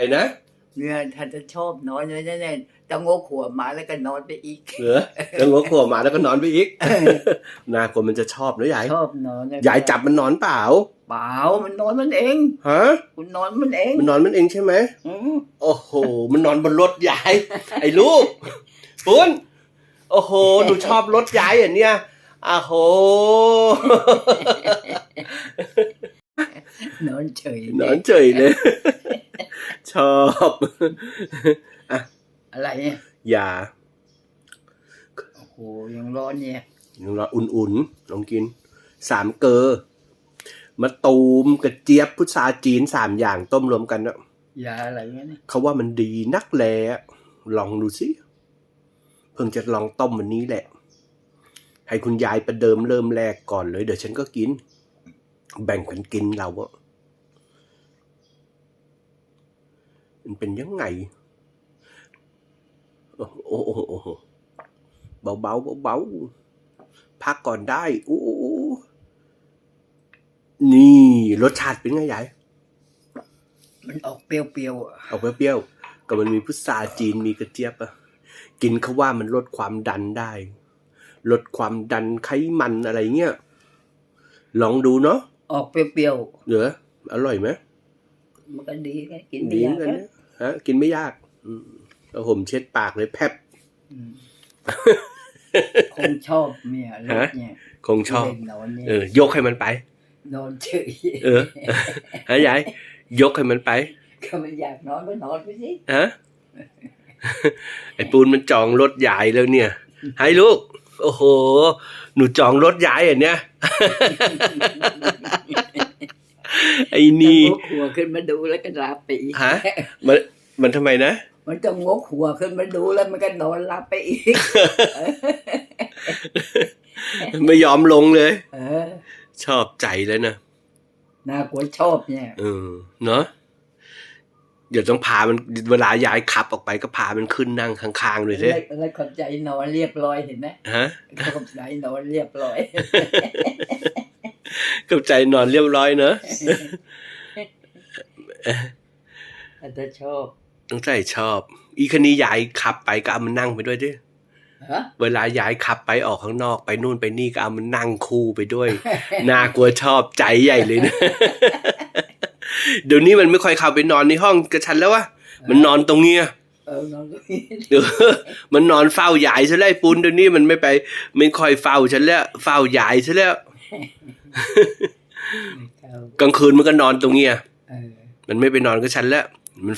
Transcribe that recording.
ไอ้นะเนี่ยท่านจะชอบนอนเลยนะเนี่ยจะงกหัวมาแล้วก็นอนไปอีกเหรอแล้วงกหัวมาแล้วก็นอนไปอีกนาคนมันจะชอบนะยายชอบนอนนะยายจับมันนอนเปล่า เปล่ามันนอนมันเองฮะคุณนอนมันเอง มันนอนมันเองใช่ไหมอืมโอ้โหมันนอนบนรถยายไอ้ลูกปุ้นโอ้โหหนูชอบรถยายอะเนี่ยอ้าโหนอนเฉยนอนเฉยเลย ชอบอะไรเนี่ยอย่าโอ้โหยังร้อนเนี่ยยังรออุ่นๆลองกิน สามเกลอมะตูมกระเจี๊ยบพุทราจีนสามอย่างต้มรวมกันนะยาอะไรเงี้ยนะเขาว่ามันดีนักแลลองดูสิเพิ่งจะลองต้มวันนี้แหละ ให้คุณยายประเดิมเริ่มแรกก่อนเลย เดี๋ยวฉันก็กิน แบ่งกันกินเราอะ มันเป็นยังไง โอ้โหโอ้โหโอ้โหเบาเบาๆเบาๆพักก่อนได้อู้นี่รสชาติเป็นไงยายมันออกเปรี้ยวๆอะออกเปรี้ยวๆก็มันมีพุทราจีนมีกระเจี๊ยบอะกินเขาว่ามันลดความดันได้ ลดความดันไขมันอะไรเงี้ยลองดูเนาะออกเปรี้ยวเหลืออร่อยไหมๆมันก็ดีไงกินดีดีเหมือนกันนะนะ ฮะกินไม่ยากอืมเอาผมเช็ดปากเลยแพบอืมคงชอบเมียรถเนี่ยคงชอบเล่นนอนเนี่ยเออ ยกให้มันไปนอนเฉยเออฮะยายยกให้มันไปก็มันอยากนอนก็นอนไปสิฮะไอ้ปูนมันจองรถยายแล้วเนี่ยให้ลูก โอ้โห หนูจองรถยายอะเนี่ย ไอ้นี่จะงกหัวขึ้นมาดูแล้วก็หลับไปอีกฮะมันมันทำไมนะ มันจะงกหัวขึ้นมาดูแล้วมันก็นอนหลับไปอีก ไม่ยอมลงเลย เออ ชอบใจแล้วนะน่ากลัวชอบเนี่ย เออเนาะเดี๋ยวต้องพามันเวลายายขับออกไปก็พามันขึ้นนั่งข้างๆเลยสิแล้วแล้วขอบใจนอนเรียบร้อยเห็นไหมฮะขอบใจนอนเรียบร้อย กับใจนอนเรียบร้อยเนอะอาจจะชอบต้องใจชอบ อีคันนี้ยายขับไปก็เอามันนั่งไปด้วยดิฮะเวลายายขับไปออกข้างนอกไปนู่นไปนี่ก็เอามันนั่งคู่ไปด้วย น่ากลัวชอบใจใหญ่เลยนะเดี๋ยวนี้มันไม่ค่อยเข้าไปนอนในห้องกับฉันแล้ววะมันนอนตรงเนี้ยเออนอนตรงนี้เออมันนอนเฝ้ายายซะแล้วไอ้ปุนเดี๋ยวนี้มันไม่ไป ไม่ค่อยเฝ้าฉันแล้ว เฝ้ายายซะแล้วเอา กลางคืนมันก็นอนตรงเนี้ยเออมันไม่ไปนอนกับฉันแล้วมัน